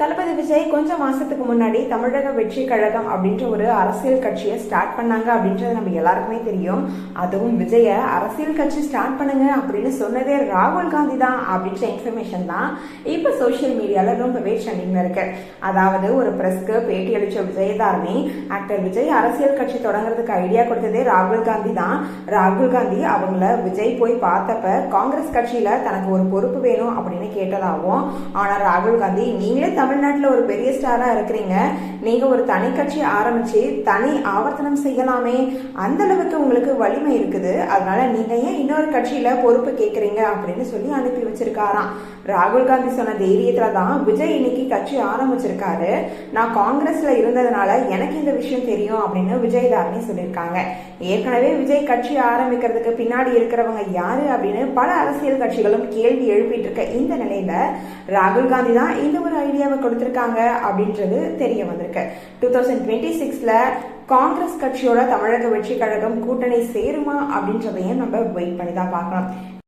தளபதி விஜய் கொஞ்சம் மாசத்துக்கு முன்னாடி தமிழக வெற்றி கழகம் அப்படின்ற ஒரு அரசியல் கட்சியை ஸ்டார்ட் பண்ணாங்க அப்படின்றது நம்ம எல்லாருக்குமே தெரியும். அதுவும் விஜய அரசியல் கட்சி ஸ்டார்ட் பண்ணுங்க அப்படின்னு சொன்னதே ராகுல் காந்தி தான் அப்படின்ற இன்ஃபர்மேஷன் தான் இப்போ சோஷியல் மீடியால ரொம்பவே ட்ரெண்டிங்ல இருக்கு. அதாவது ஒரு பிரஸ்க்கு பேட்டி அளிச்ச விஜயதாரணி ஆக்டர் விஜய் அரசியல் கட்சி தொடங்குறதுக்கு ஐடியா கொடுத்ததே ராகுல் காந்தி தான். ராகுல் காந்தி அவங்கள விஜய் போய் பார்த்தப்ப காங்கிரஸ் கட்சியில தனக்கு ஒரு பொறுப்பு வேணும் அப்படின்னு கேட்டதாகவும் ஆனா ராகுல் காந்தி நீங்களே தமிழ்நாட்டில் ஒரு பெரிய ஸ்டாராக இருக்கிறீங்க. நீங்கள் ஒரு தனி கட்சி ஆரம்பித்து தனி ஆவர்த்தனம் செய்யலாமே. அந்த அளவுக்கு உங்களுக்கு வலிமை இருக்குது. அதனால நீங்கள் ஏன் இன்னொரு கட்சியில் பொறுப்பு கேட்குறீங்க அப்படின்னு சொல்லி அனுப்பி வச்சிருக்காராம். ராகுல் காந்தி சொன்ன தைரியத்துல தான் விஜய் இன்னைக்கு கட்சி ஆரம்பிச்சிருக்காரு. நான் காங்கிரஸில் இருந்ததுனால எனக்கு இந்த விஷயம் தெரியும் அப்படின்னு விஜய் தாரணி சொல்லியிருக்காங்க. ஏற்கனவே விஜய் கட்சி ஆரம்பிக்கிறதுக்கு பின்னாடி இருக்கிறவங்க யாரு அப்படின்னு பல அரசியல் கட்சிகளும் கேள்வி எழுப்பிட்டு இருக்க இந்த நிலையில ராகுல் காந்தி தான் இந்த ஒரு ஐடியாவை கொடுத்திருக்காங்க அப்படின்றது தெரிய வந்திருக்கு. டூ தௌசண்ட் டுவெண்ட்டி சிக்ஸ்ல காங்கிரஸ் கட்சியோட தமிழக வெற்றி கழகம் கூட்டணி சேருமா அப்படின்றதையும் நம்ம வெயிட் பண்ணி தான் பார்க்கலாம்